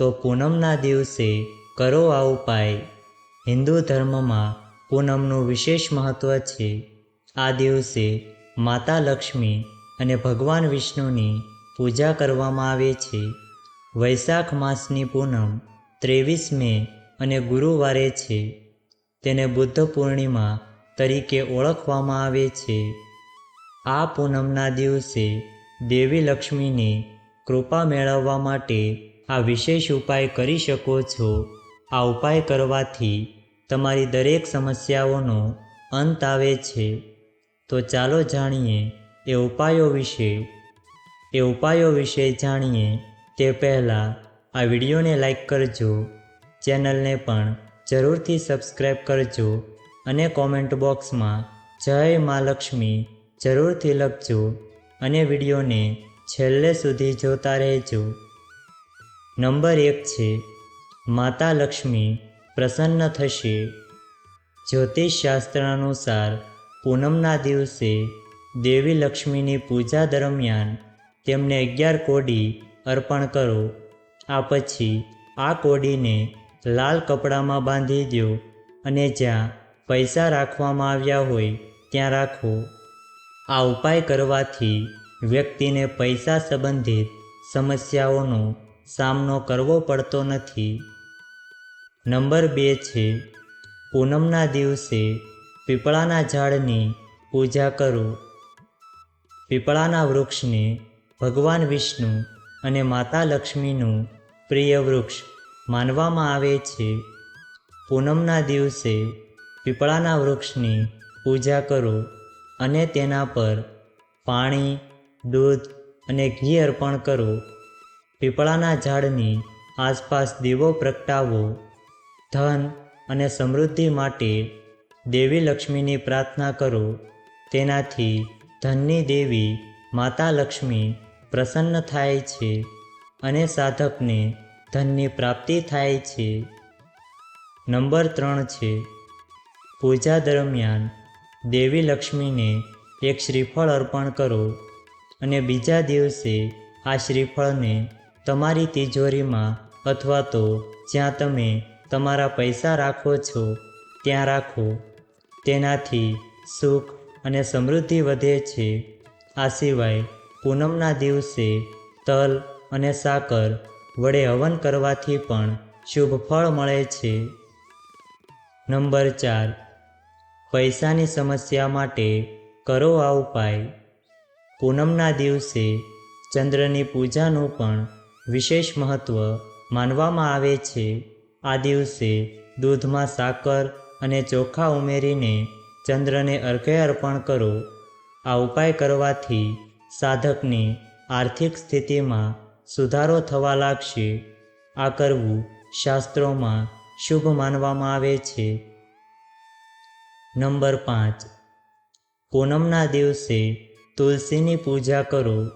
તો પૂનમના દિવસે કરો આ ઉપાય. હિન્દુ ધર્મમાં પૂનમનું વિશેષ મહત્ત્વ છે. આ દિવસે માતા લક્ષ્મી અને ભગવાન વિષ્ણુની પૂજા કરવામાં આવે છે. વૈશાખ માસની પૂનમ ત્રેવીસ મે અને ગુરુવારે છે. તેને બુદ્ધ પૂર્ણિમા તરીકે ઓળખવામાં આવે છે. આ પૂનમના દિવસે દેવી લક્ષ્મીની કૃપા મેળવવા માટે આ વિશેષ ઉપાય કરી શકો છો. આ ઉપાય કરવાથી તમારી દરેક સમસ્યાઓનો અંત આવે છે. તો ચાલો જાણીએ એ ઉપાયો વિશે. એ ઉપાયો વિશે જાણીએ તે પહેલાં આ વિડીયોને લાઈક કરજો. ચેનલને પણ જરૂરથી સબસ્ક્રાઈબ કરજો અને કોમેન્ટ બોક્સમાં જય મા લક્ષ્મી જરૂરથી લખજો અને વિડીયોને છેલ્લે સુધી જોતા રહેજો. નંબર એક છે, માતા લક્ષ્મી, પ્રસન્ન થશે. જ્યોતિષશાસ્ત્ર અનુસાર, પૂનમના દિવસે દેવી લક્ષ્મીની પૂજા દરમિયાન તેમને અગિયાર કોડી અર્પણ કરો. આ પછી આ કોડીને લાલ કપડામાં બાંધી દો અને જ્યાં પૈસા રાખવામાં આવ્યા હોય ત્યાં રાખો. આ ઉપાય કરવાથી વ્યક્તિને પૈસા સંબંધિત સમસ્યાઓનો સામનો કરવો પડતો નથી. નંબર બે છે, પૂનમના દિવસે પીપળાના ઝાડની પૂજા કરો. પીપળાના વૃક્ષને ભગવાન વિષ્ણુ અને માતા લક્ષ્મીનું પ્રિય વૃક્ષ માનવામાં આવે છે. પૂનમના દિવસે પીપળાના વૃક્ષની પૂજા કરો અને તેના પર પાણી, દૂધ અને ઘી અર્પણ કરો. પીપળાના ઝાડની આસપાસ દીવો પ્રગટાવો, ધન અને સમૃદ્ધિ માટે દેવી લક્ષ્મીની પ્રાર્થના કરો. તેનાથી ધનની દેવી માતા લક્ષ્મી પ્રસન્ન થાય છે અને સાધકને ધનની પ્રાપ્તિ થાય છે. નંબર ત્રણ છે. પૂજા દરમિયાન દેવી લક્ષ્મીને એક શ્રીફળ અર્પણ કરો અને બીજા દિવસે આ શ્રીફળને તમારી તિજોરીમાં અથવા તો જ્યાં તમે તમારા પૈસા રાખો છો, ત્યાં રાખો. તેનાથી સુખ અને સમૃદ્ધિ વધે છે. આ સિવાય પૂનમના દિવસે તલ અને સાકર વડે હવન કરવાથી પણ શુભ ફળ મળે છે. નંબર ચાર. પૈસાની સમસ્યા માટે કરો આ ઉપાય. પૂનમના દિવસે ચંદ્રની પૂજાનું પણ વિશેષ મહત્ત્વ માનવામાં આવે છે. આ દિવસે દૂધમાં સાકર અને ચોખા ઉમેરીને ચંદ્રને અર્ઘ્ય અર્પણ કરો. આ ઉપાય કરવાથી સાધકની આર્થિક સ્થિતિમાં સુધારો થવા લાગશે. આ કરવું શાસ્ત્રોમાં શુભ માનવામાં આવે છે. નંબર પાંચ. પૂનમના દિવસે તુલસીની પૂજા કરો.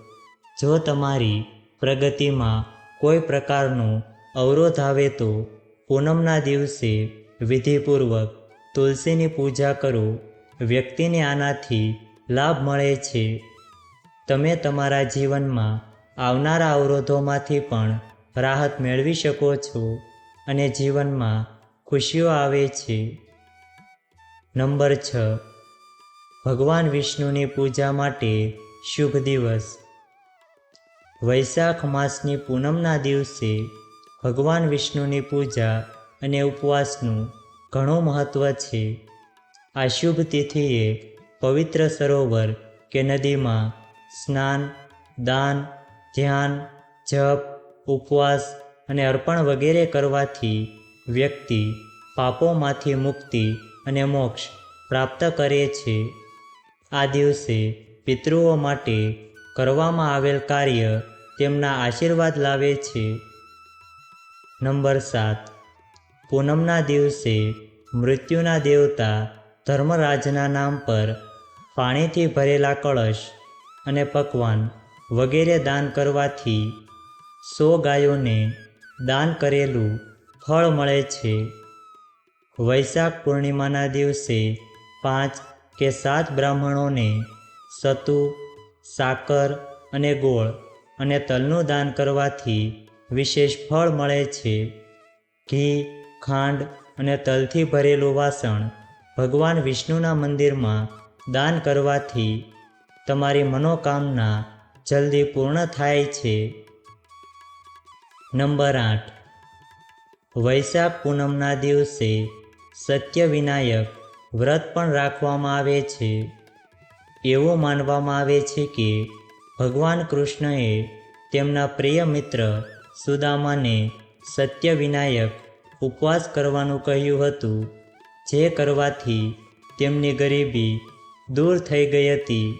જો તમારી પ્રગતિમાં કોઈ પ્રકારનો અવરોધ આવે તો પૂનમના દિવસે વિધિપૂર્વક તુલસીની પૂજા કરો. વ્યક્તિને આનાથી લાભ મળે છે. તમે તમારા જીવનમાં આવનારા અવરોધોમાંથી પણ રાહત મેળવી શકો છો અને જીવનમાં ખુશીઓ આવે છે. નંબર છ. ભગવાન વિષ્ણુની પૂજા માટે શુભ દિવસ. વૈશાખ માસની પૂનમના દિવસે ભગવાન વિષ્ણુની પૂજા અને ઉપવાસનું ઘણું મહત્ત્વ છે. આ શુભ તિથિએ પવિત્ર સરોવર કે નદીમાં સ્નાન, દાન, ધ્યાન, જપ, ઉપવાસ અને અર્પણ વગેરે કરવાથી વ્યક્તિ પાપોમાંથી મુક્તિ અને મોક્ષ પ્રાપ્ત કરે છે. આ દિવસે પિતૃઓ માટે કરવામાં આવેલ કાર્ય તેમના આશીર્વાદ લાવે છે. નંબર સાત. પૂનમના દિવસે મૃત્યુના દેવતા ધર્મરાજના નામ પર પાણીથી ભરેલા કળશ અને પકવાન વગેરે દાન કરવાથી સો ગાયોને દાન કરેલું ફળ મળે છે. વૈશાખ પૂર્ણિમાના દિવસે પાંચ કે સાત બ્રાહ્મણોને સતુ સાકર અને ગોળ અને તલનું દાન કરવાથી વિશેષ ફળ મળે છે. ઘી, ખાંડ અને તલથી ભરેલું વાસણ ભગવાન વિષ્ણુના મંદિરમાં દાન કરવાથી તમારી મનોકામના જલ્દી પૂર્ણ થાય છે. નંબર આઠ. વૈશાખ પૂનમના દિવસે સત્ય વિનાયક વ્રત પણ રાખવામાં આવે છે. એવું માનવામાં આવે છે કે ભગવાન કૃષ્ણએ તેમના પ્રિય મિત્ર સુદામાને સત્ય વિનાયક ઉપવાસ કરવાનું કહ્યું હતું. જે કરવાથી તેમની ગરીબી દૂર થઈ ગઈ હતી.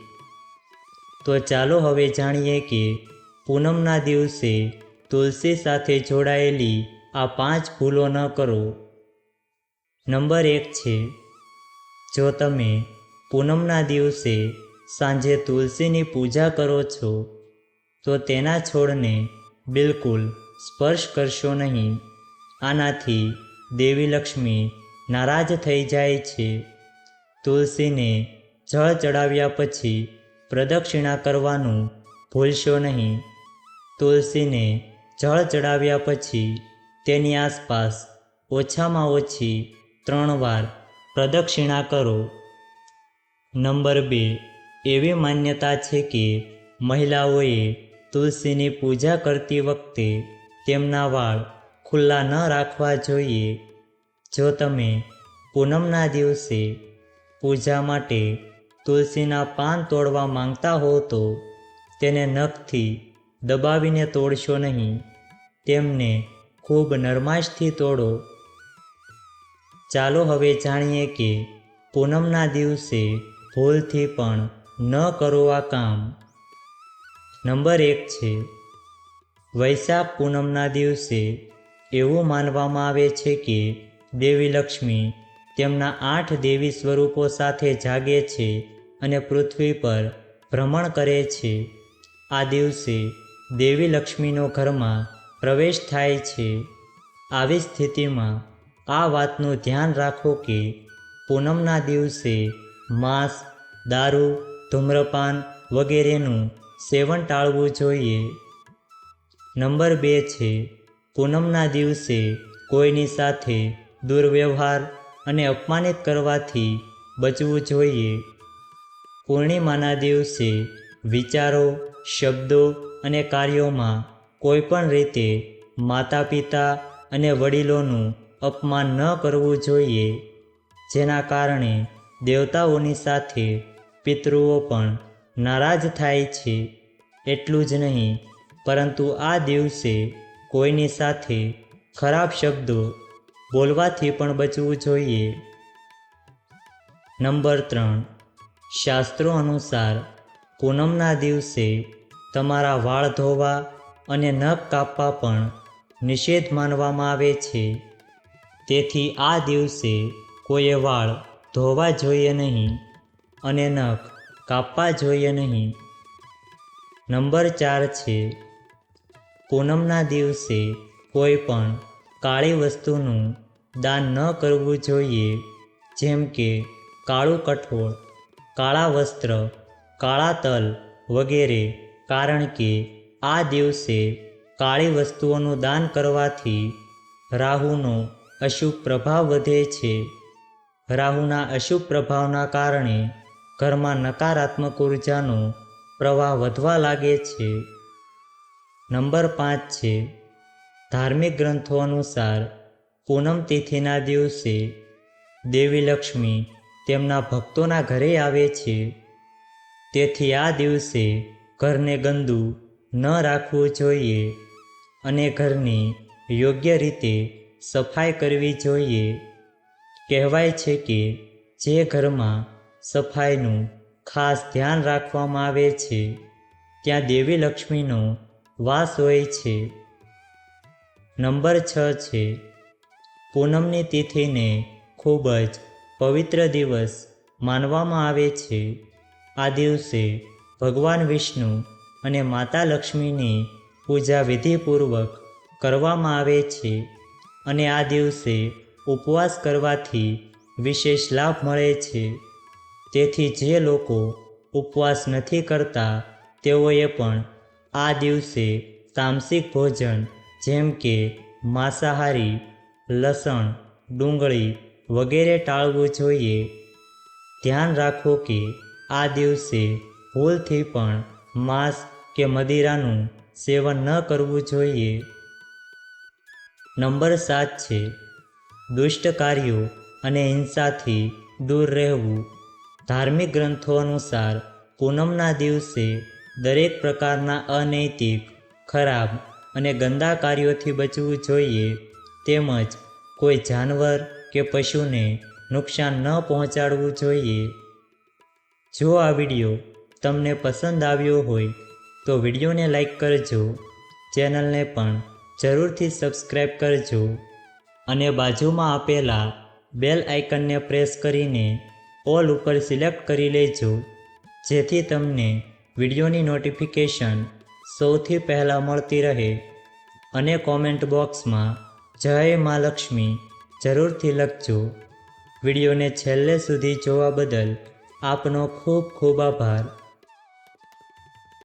તો ચાલો હવે જાણીએ કે પૂનમના દિવસે તુલસી સાથે જોડાયેલી આ પાંચ ભૂલો ન કરો. નંબર એક છે, જો તમે પૂનમના દિવસે સાંજે તુલસીની પૂજા કરો છો, તો તેના છોડને બિલકુલ સ્પર્શ કરશો નહીં. આનાથી દેવી લક્ષ્મી નારાજ થઈ જાય છે. તુલસીને જળ ચડાવ્યા પછી પ્રદક્ષિણા કરવાનું ભૂલશો નહીં. તુલસીને જળ ચડાવ્યા પછી તેની આસપાસ ઓછામાં ઓછી ત્રણ વાર પ્રદક્ષિણા કરો. નંબર બે. એવી માન્યતા છે કે મહિલાઓએ તુલસીની પૂજા કરતી વખતે તેમના વાળ ખુલ્લા ન રાખવા જોઈએ. જો તમે પૂનમના દિવસે પૂજા માટે તુલસીના પાન તોડવા માંગતા હો તો તેને નખથી દબાવીને તોડશો નહીં. તેમને ખૂબ નરમાશથી તોડો. ચાલો હવે જાણીએ કે પૂનમના દિવસે ભૂલથી પણ ન કરો આ કામ. નંબર એક છે, વૈશાખ પૂનમના દિવસે એવું માનવામાં આવે છે કે દેવી લક્ષ્મી તેમના આઠ દેવી સ્વરૂપો સાથે જાગે છે અને પૃથ્વી પર ભ્રમણ કરે છે. આ દિવસે દેવી લક્ષ્મીનો ઘરમાં પ્રવેશ થાય છે. આવી સ્થિતિમાં આ વાતનું ધ્યાન રાખો કે પૂનમના દિવસે માંસ, દારૂ ધૂમ્રપાન વગેરેનું સેવન ટાળવું જોઈએ. નંબર બે છે, પૂનમના દિવસે કોઈની સાથે દુર્વ્યવહાર અને અપમાનિત કરવાથી બચવું જોઈએ. પૂર્ણિમાના દિવસે વિચારો, શબ્દો અને કાર્યોમાં કોઈપણ રીતે માતા પિતા અને વડીલોનું અપમાન ન કરવું જોઈએ, જેના કારણે દેવતાઓની સાથે પિતૃઓ પણ નારાજ થાય છે, એટલું જ નહીં, પરંતુ આ દિવસે કોઈની સાથે ખરાબ શબ્દો બોલવાથી પણ બચવું જોઈએ. નંબર ત્રણ. શાસ્ત્રો અનુસાર પૂનમના દિવસે તમારા વાળ ધોવા અને નખ કાપવા પણ નિષેધ માનવામાં આવે છે. તેથી આ દિવસે કોઈએ વાળ ધોવા જોઈએ નહીં. અને નખ કાપવા જોઈએ નહીં. નંબર ચાર છે, પૂનમના દિવસે કોઈ પણ કાળી વસ્તુનું દાન ન કરવું જોઈએ, જેમ કે કાળું કઠોળ, કાળા વસ્ત્ર, કાળા તલ વગેરે, કારણ કે આ દિવસે કાળી વસ્તુઓનું દાન કરવાથી રાહુનો અશુભ પ્રભાવ વધે છે. રાહુના અશુભ પ્રભાવના કારણે ઘરમાં નકારાત્મક ઉર્જાનો પ્રવાહ વધવા લાગે છે. નંબર પાંચ છે, ધાર્મિક ગ્રંથો અનુસાર પૂનમ તિથિના દિવસે દેવી લક્ષ્મી તેમના ભક્તોના ઘરે આવે છે. તેથી આ દિવસે ઘરને ગંદુ ન રાખવું જોઈએ અને ઘરની યોગ્ય રીતે સફાઈ કરવી જોઈએ. કહેવાય છે કે જે ઘરમાં સફાઈનું ખાસ ધ્યાન રાખવામાં આવે છે. ત્યાં દેવી લક્ષ્મીનો વાસ હોય છે. નંબર છ છે. પૂનમની તિથિને ખૂબ જ પવિત્ર દિવસ માનવામાં આવે છે. આ દિવસે ભગવાન વિષ્ણુ અને માતા લક્ષ્મીની પૂજા વિધિપૂર્વક કરવામાં આવે છે અને આ દિવસે ઉપવાસ કરવાથી વિશેષ લાભ મળે છે. તેથી જે લોકો ઉપવાસ નથી કરતા, તેઓએ પણ આ દિવસે તામસિક ભોજન જેમ કે માંસાહારી, લસણ, ડુંગળી વગેરે ટાળવું જોઈએ. ધ્યાન રાખો કે આ દિવસે ભૂલથી પણ માંસ કે મદિરાનું સેવન ન કરવું જોઈએ. નંબર સાત છે દુષ્ટ કાર્યો અને હિંસાથી દૂર રહેવું. ધાર્મિક ગ્રંથો અનુસાર પૂનમના દિવસે દરેક પ્રકારના અનૈતિક, ખરાબ અને ગંદા કાર્યોથી બચવું જોઈએ. તેમજ કોઈ જાનવર કે પશુને નુકસાન ન પહોંચાડવું જોઈએ. જો આ વીડિયો તમને પસંદ આવ્યો હોય, તો વિડીયોને લાઈક કરજો. ચેનલને પણ જરૂરથી સબસ્ક્રાઈબ કરજો. અને બાજુમાં આપેલા બેલ આઇકનને પ્રેસ કરીને ઓલ ઉપર સિલેક્ટ કરી લેજો, જેથી તમને વિડીયોની નોટિફિકેશન સૌથી પહેલાં મળતી રહે અને કોમેન્ટ બોક્સમાં જય મા લક્ષ્મી જરૂરથી લખજો. વિડીયોને છેલ્લે સુધી જોવા બદલ આપનો ખૂબ ખૂબ આભાર.